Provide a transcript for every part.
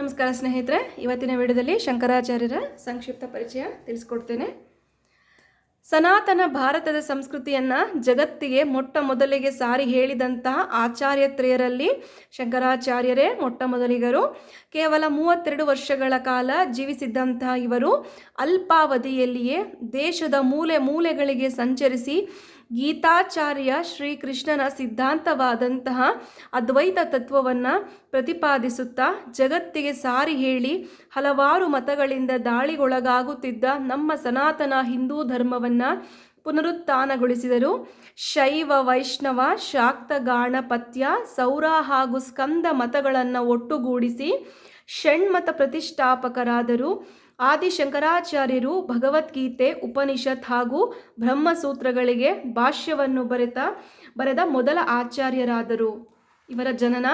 ನಮಸ್ಕಾರ ಸ್ನೇಹಿತರೆ, ಇವತ್ತಿನ ವಿಡಿಯೋದಲ್ಲಿ ಶಂಕರಾಚಾರ್ಯರ ಸಂಕ್ಷಿಪ್ತ ಪರಿಚಯ ತಿಳಿಸ್ಕೊಡ್ತೇನೆ. ಸನಾತನ ಭಾರತದ ಸಂಸ್ಕೃತಿಯನ್ನು ಜಗತ್ತಿಗೆ ಮೊಟ್ಟ ಮೊದಲಿಗೆ ಸಾರಿ ಹೇಳಿದಂತಹ ಆಚಾರ್ಯತ್ರಯರಲ್ಲಿ ಶಂಕರಾಚಾರ್ಯರೇ ಮೊಟ್ಟ ಮೊದಲಿಗರು. ಕೇವಲ ಮೂವತ್ತೆರಡು ವರ್ಷಗಳ ಕಾಲ ಜೀವಿಸಿದ್ದಂತಹ ಇವರು ಅಲ್ಪಾವಧಿಯಲ್ಲಿಯೇ ದೇಶದ ಮೂಲೆ ಮೂಲೆಗಳಿಗೆ ಸಂಚರಿಸಿ ಗೀತಾಚಾರ್ಯ ಶ್ರೀಕೃಷ್ಣನ ಸಿದ್ಧಾಂತವಾದಂತಹ ಅದ್ವೈತ ತತ್ವವನ್ನು ಪ್ರತಿಪಾದಿಸುತ್ತಾ ಜಗತ್ತಿಗೆ ಸಾರಿ ಹೇಳಿ ಹಲವಾರು ಮತಗಳಿಂದ ದಾಳಿಗೊಳಗಾಗುತ್ತಿದ್ದ ನಮ್ಮ ಸನಾತನ ಹಿಂದೂ ಧರ್ಮವನ್ನು ಪುನರುತ್ಥಾನಗೊಳಿಸಿದರು. ಶೈವ, ವೈಷ್ಣವ, ಶಾಕ್ತ ಗಾಣಪತ್ಯ ಸೌರ ಹಾಗೂ ಸ್ಕಂದ ಮತಗಳನ್ನು ಒಟ್ಟುಗೂಡಿಸಿ ಷಣ್ಮತ ಪ್ರತಿಷ್ಠಾಪಕರಾದರು. ಆದಿಶಂಕರಾಚಾರ್ಯರು ಭಗವದ್ಗೀತೆ, ಉಪನಿಷತ್ ಹಾಗೂ ಬ್ರಹ್ಮಸೂತ್ರಗಳಿಗೆ ಭಾಷ್ಯವನ್ನು ಬರೆತ, ಬರೆದ ಮೊದಲ ಆಚಾರ್ಯರಾದರು. ಇವರ ಜನನ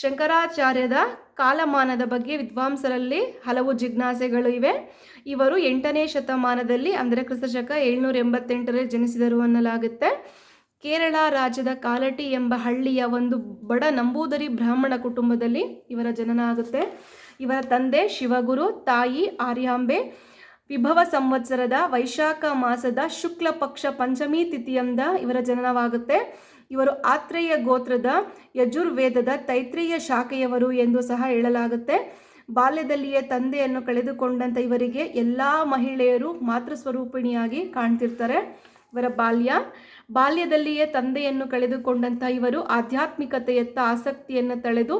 ಶಂಕರಾಚಾರ್ಯದ ಕಾಲಮಾನದ ಬಗ್ಗೆ ವಿದ್ವಾಂಸರಲ್ಲಿ ಹಲವು ಜಿಜ್ಞಾಸೆಗಳು ಇವೆ. ಇವರು ಎಂಟನೇ ಶತಮಾನದಲ್ಲಿ, ಅಂದರೆ ಕ್ರಿಸ್ತಶಕ ಏಳ್ನೂರ ಎಂಬತ್ತೆಂಟರಲ್ಲಿ ಜನಿಸಿದರು ಅನ್ನಲಾಗುತ್ತೆ. ಕೇರಳ ರಾಜ್ಯದ ಕಾಲಟಿ ಎಂಬ ಹಳ್ಳಿಯ ಒಂದು ಬಡ ನಂಬೂದರಿ ಬ್ರಾಹ್ಮಣ ಕುಟುಂಬದಲ್ಲಿ ಇವರ ಜನನ ಆಗುತ್ತೆ. ಇವರ ತಂದೆ ಶಿವಗುರು, ತಾಯಿ ಆರ್ಯಾಂಬೆ ವಿಭವ ಸಂವತ್ಸರದ ವೈಶಾಖ ಮಾಸದ ಶುಕ್ಲ ಪಕ್ಷ ಪಂಚಮಿ ತಿಥಿಯಿಂದ ಇವರ ಜನನವಾಗುತ್ತೆ. ಇವರು ಆತ್ರೇಯ ಗೋತ್ರದ ಯಜುರ್ವೇದದ ತೈತ್ರೇಯ ಶಾಖೆಯವರು ಎಂದು ಸಹ ಹೇಳಲಾಗುತ್ತೆ. ಬಾಲ್ಯದಲ್ಲಿಯೇ ತಂದೆಯನ್ನು ಕಳೆದುಕೊಂಡಂಥ ಇವರಿಗೆ ಎಲ್ಲ ಮಹಿಳೆಯರು ಮಾತೃಸ್ವರೂಪಿಣಿಯಾಗಿ ಕಾಣ್ತಿರ್ತಾರೆ. ಇವರ ಬಾಲ್ಯ, ಬಾಲ್ಯದಲ್ಲಿಯೇ ತಂದೆಯನ್ನು ಕಳೆದುಕೊಂಡಂಥ ಇವರು ಆಧ್ಯಾತ್ಮಿಕತೆಯತ್ತ ಆಸಕ್ತಿಯನ್ನು ತಳೆದು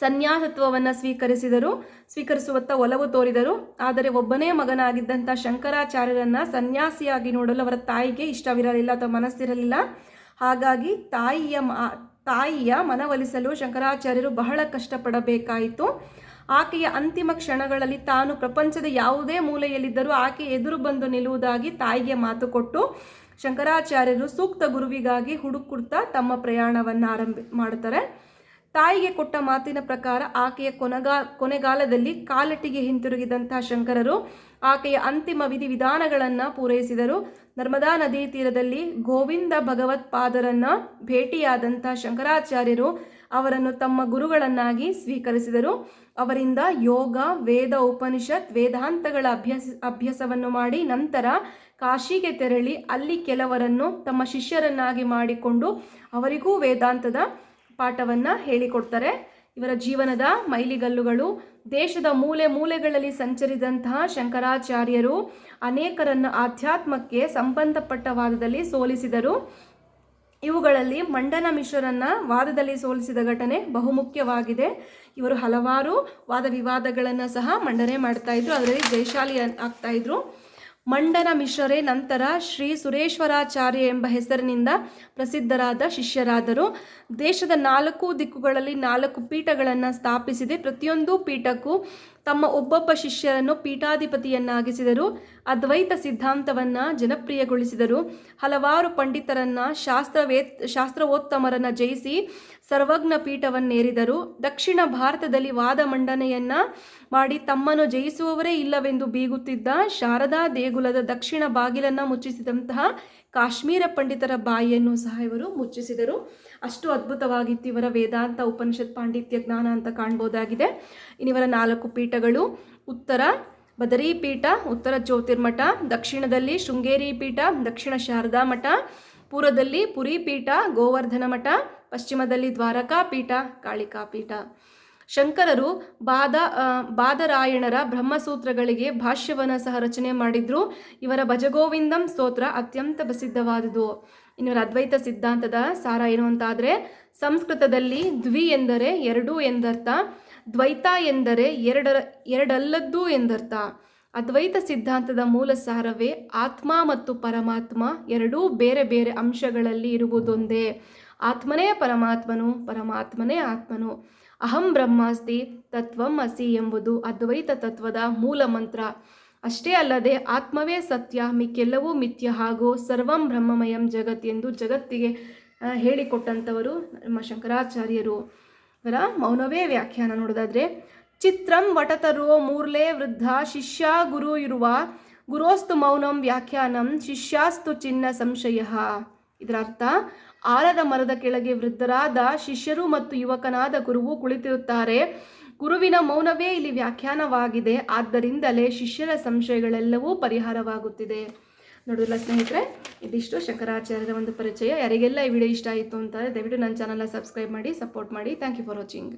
ಸನ್ಯಾಸತ್ವವನ್ನು ಸ್ವೀಕರಿಸಿದರು, ಸ್ವೀಕರಿಸುವತ್ತ ಒಲವು ತೋರಿದರು. ಆದರೆ ಒಬ್ಬನೇ ಮಗನಾಗಿದ್ದಂಥ ಶಂಕರಾಚಾರ್ಯರನ್ನ ಸನ್ಯಾಸಿಯಾಗಿ ನೋಡಲು ಅವರ ತಾಯಿಗೆ ಇಷ್ಟವಿರಲಿಲ್ಲ, ಅಥವಾ ಮನಸ್ಸಿರಲಿಲ್ಲ. ಹಾಗಾಗಿ ತಾಯಿಯ ತಾಯಿಯ ಮನವೊಲಿಸಲು ಶಂಕರಾಚಾರ್ಯರು ಬಹಳ ಕಷ್ಟಪಡಬೇಕಾಯಿತು. ಆಕೆಯ ಅಂತಿಮ ಕ್ಷಣಗಳಲ್ಲಿ ತಾನು ಪ್ರಪಂಚದ ಯಾವುದೇ ಮೂಲೆಯಲ್ಲಿದ್ದರೂ ಆಕೆ ಎದುರು ಬಂದು ನಿಲ್ಲುವುದಾಗಿ ತಾಯಿಗೆ ಮಾತು ಕೊಟ್ಟು, ಶಂಕರಾಚಾರ್ಯರು ಸೂಕ್ತ ಗುರುವಿಗಾಗಿ ಹುಡುಕುಡ್ತಾ ತಮ್ಮ ಪ್ರಯಾಣವನ್ನು ಆರಂಭ ಮಾಡ್ತಾರೆ ತಾಯಿಗೆ ಕೊಟ್ಟ ಮಾತಿನ ಪ್ರಕಾರ ಆಕೆಯ ಕೊನೆಗಾ, ಕೊನೆಗಾಲದಲ್ಲಿ ಕಾಲಟ್ಟಿಗೆ ಹಿಂತಿರುಗಿದಂತಹ ಶಂಕರರು ಆಕೆಯ ಅಂತಿಮ ವಿಧಿ ವಿಧಾನಗಳನ್ನು ಪೂರೈಸಿದರು. ನರ್ಮದಾ ನದಿ ತೀರದಲ್ಲಿ ಗೋವಿಂದ ಭಗವತ್ಪಾದರನ್ನು ಭೇಟಿಯಾದಂಥ ಶಂಕರಾಚಾರ್ಯರು ಅವರನ್ನು ತಮ್ಮ ಗುರುಗಳನ್ನಾಗಿ ಸ್ವೀಕರಿಸಿದರು. ಅವರಿಂದ ಯೋಗ, ವೇದ ಉಪನಿಷತ್, ವೇದಾಂತಗಳ ಅಭ್ಯಾಸ, ಅಭ್ಯಾಸವನ್ನು ಮಾಡಿ ನಂತರ ಕಾಶಿಗೆ ತೆರಳಿ ಅಲ್ಲಿ ಕೆಲವರನ್ನು ತಮ್ಮ ಶಿಷ್ಯರನ್ನಾಗಿ ಮಾಡಿಕೊಂಡು ಅವರಿಗೂ ವೇದಾಂತದ ಪಾಠವನ್ನು ಹೇಳಿಕೊಡ್ತಾರೆ. ಇವರ ಜೀವನದ ಮೈಲಿಗಲ್ಲುಗಳು, ದೇಶದ ಮೂಲೆ ಮೂಲೆಗಳಲ್ಲಿ ಸಂಚರಿದಂತಹ ಶಂಕರಾಚಾರ್ಯರು ಅನೇಕರನ್ನು ಆಧ್ಯಾತ್ಮಕ್ಕೆ ಸಂಬಂಧಪಟ್ಟ ವಾದದಲ್ಲಿ ಸೋಲಿಸಿದರು. ಇವುಗಳಲ್ಲಿ ಮಂಡನ ಮಿಶ್ರರನ್ನ ವಾದದಲ್ಲಿ ಸೋಲಿಸಿದ ಘಟನೆ ಬಹುಮುಖ್ಯವಾಗಿದೆ. ಇವರು ಹಲವಾರು ವಾದ ವಿವಾದಗಳನ್ನು ಸಹ ಮಂಡನೆ ಮಾಡ್ತಾ ಇದ್ರು. ಅದರಲ್ಲಿ ಜಯಶಾಲಿ ಆಗ್ತಾ ಇದ್ರು. ಮಂಡನ ಮಿಶ್ರರೇ ನಂತರ ಶ್ರೀ ಸುರೇಶ್ವರಾಚಾರ್ಯ ಎಂಬ ಹೆಸರಿನಿಂದ ಪ್ರಸಿದ್ಧರಾದ ಶಿಷ್ಯರಾದರು. ದೇಶದ ನಾಲ್ಕು ದಿಕ್ಕುಗಳಲ್ಲಿ ನಾಲ್ಕು ಪೀಠಗಳನ್ನು ಸ್ಥಾಪಿಸಿದೆ. ಪ್ರತಿಯೊಂದು ಪೀಠಕ್ಕೂ ತಮ್ಮ ಒಬ್ಬೊಬ್ಬ ಶಿಷ್ಯರನ್ನು ಪೀಠಾಧಿಪತಿಯನ್ನಾಗಿಸಿದರು, ಅದ್ವೈತ ಸಿದ್ಧಾಂತವನ್ನು ಜನಪ್ರಿಯಗೊಳಿಸಿದರು. ಹಲವಾರು ಪಂಡಿತರನ್ನ ಶಾಸ್ತ್ರವೇ ಶಾಸ್ತ್ರವೋತ್ತಮರನ್ನು ಜಯಿಸಿ ಸರ್ವಜ್ಞ ಪೀಠವನ್ನೇರಿದರು. ದಕ್ಷಿಣ ಭಾರತದಲ್ಲಿ ವಾದ ಮಂಡನೆಯನ್ನ ಮಾಡಿ ತಮ್ಮನ್ನು ಜಯಿಸುವವರೇ ಇಲ್ಲವೆಂದು ಬೀಗುತ್ತಿದ್ದ ಶಾರದಾ ದೇಗುಲದ ದಕ್ಷಿಣ ಬಾಗಿಲನ್ನು ಮುಚ್ಚಿಸಿದಂತಹ ಕಾಶ್ಮೀರ ಪಂಡಿತರ ಬಾಯಿಯನ್ನು ಸಹ ಇವರು ಮುಚ್ಚಿಸಿದರು. ಅಷ್ಟು ಅದ್ಭುತವಾಗಿತ್ತು ಇವರ ವೇದಾಂತ ಉಪನಿಷತ್ ಪಾಂಡಿತ್ಯ ಜ್ಞಾನ ಅಂತ ಕಾಣ್ಬೋದಾಗಿದೆ. ಇನ್ನಿವರ ನಾಲ್ಕು ಪೀಠಗಳು, ಉತ್ತರ ಬದರಿ ಪೀಠ ಉತ್ತರ ಜ್ಯೋತಿರ್ಮಠ, ದಕ್ಷಿಣದಲ್ಲಿ ಶೃಂಗೇರಿ ಪೀಠ ದಕ್ಷಿಣ ಶಾರದಾ ಮಠ ಪೂರ್ವದಲ್ಲಿ ಪುರಿ ಪೀಠ ಗೋವರ್ಧನ ಮಠ ಪಶ್ಚಿಮದಲ್ಲಿ ದ್ವಾರಕಾ ಪೀಠ ಕಾಳಿಕಾ ಪೀಠ ಶಂಕರರು ಬಾದ ಬಾದರಾಯಣರ ಬ್ರಹ್ಮಸೂತ್ರಗಳಿಗೆ ಭಾಷ್ಯವನ್ನು ಸಹ ರಚನೆ ಮಾಡಿದ್ರು. ಇವರ ಭಜಗೋವಿಂದಂ ಸ್ತೋತ್ರ ಅತ್ಯಂತ ಪ್ರಸಿದ್ಧವಾದುದು. ಇನ್ನು ಅದ್ವೈತ ಸಿದ್ಧಾಂತದ ಸಾರ ಏನು ಅಂತಾದರೆ, ಸಂಸ್ಕೃತದಲ್ಲಿ ದ್ವಿ ಎಂದರೆ ಎರಡು ಎಂದರ್ಥ, ದ್ವೈತ ಎಂದರೆ ಎರಡರ ಎರಡಲ್ಲದ್ದು ಎಂದರ್ಥ. ಅದ್ವೈತ ಸಿದ್ಧಾಂತದ ಮೂಲ ಸಾರವೇ ಆತ್ಮ ಮತ್ತು ಪರಮಾತ್ಮ ಎರಡೂ ಬೇರೆ ಬೇರೆ ಅಂಶಗಳಲ್ಲಿ ಇರುವುದೊಂದೇ. ಆತ್ಮನೇ ಪರಮಾತ್ಮನು, ಪರಮಾತ್ಮನೇ ಆತ್ಮನು. ಅಹಂ ಬ್ರಹ್ಮಾಸ್ತಿ ತತ್ವಂ ಅಸಿ ಎಂಬುದು ಅದ್ವೈತ ತತ್ವದ ಮೂಲ ಮಂತ್ರ. ಅಷ್ಟೇ ಅಲ್ಲದೆ ಆತ್ಮವೇ ಸತ್ಯ, ಮಿಕ್ಕೆಲ್ಲವೂ ಮಿಥ್ಯ ಹಾಗೂ ಸರ್ವಂ ಬ್ರಹ್ಮಮಯಂ ಜಗತ್ ಎಂದು ಜಗತ್ತಿಗೆ ಹೇಳಿಕೊಟ್ಟಂಥವರು ನಮ್ಮ ಶಂಕರಾಚಾರ್ಯರು. ಅವರ ಮೌನವೇ ವ್ಯಾಖ್ಯಾನ ನೋಡೋದಾದರೆ, ಚಿತ್ರಂ ವಟತರೋ ಮೂರ್ಲೆ ವೃದ್ಧ ಶಿಷ್ಯ ಗುರು ಇರುವ ಗುರೋಸ್ತು ಮೌನಂ ವ್ಯಾಖ್ಯಾನಂ ಶಿಷ್ಯಾಸ್ತು ಚಿನ್ನ ಸಂಶಯ. ಇದರ ಅರ್ಥ ಆಲದ ಮರದ ಕೆಳಗೆ ವೃದ್ಧರಾದ ಶಿಷ್ಯರು ಮತ್ತು ಯುವಕನಾದ ಗುರುವು ಕುಳಿತಿರುತ್ತಾರೆ. ಗುರುವಿನ ಮೌನವೇ ಇಲ್ಲಿ ವ್ಯಾಖ್ಯಾನವಾಗಿದೆ. ಆದ್ದರಿಂದಲೇ ಶಿಷ್ಯರ ಸಂಶಯಗಳೆಲ್ಲವೂ ಪರಿಹಾರವಾಗುತ್ತಿದೆ. ನೋಡಿಲ್ಲ ಸ್ನೇಹಿತರೆ, ಇದಿಷ್ಟು ಶಂಕರಾಚಾರ್ಯರ ಒಂದು ಪರಿಚಯ. ಯಾರಿಗೆಲ್ಲ ಈ ವಿಡಿಯೋ ಇಷ್ಟ ಆಯಿತು ಅಂತ ದಯವಿಟ್ಟು ನನ್ನ ಚಾನಲ್ನ ಸಬ್ಸ್ಕ್ರೈಬ್ ಮಾಡಿ ಸಪೋರ್ಟ್ ಮಾಡಿ. Thank you for watching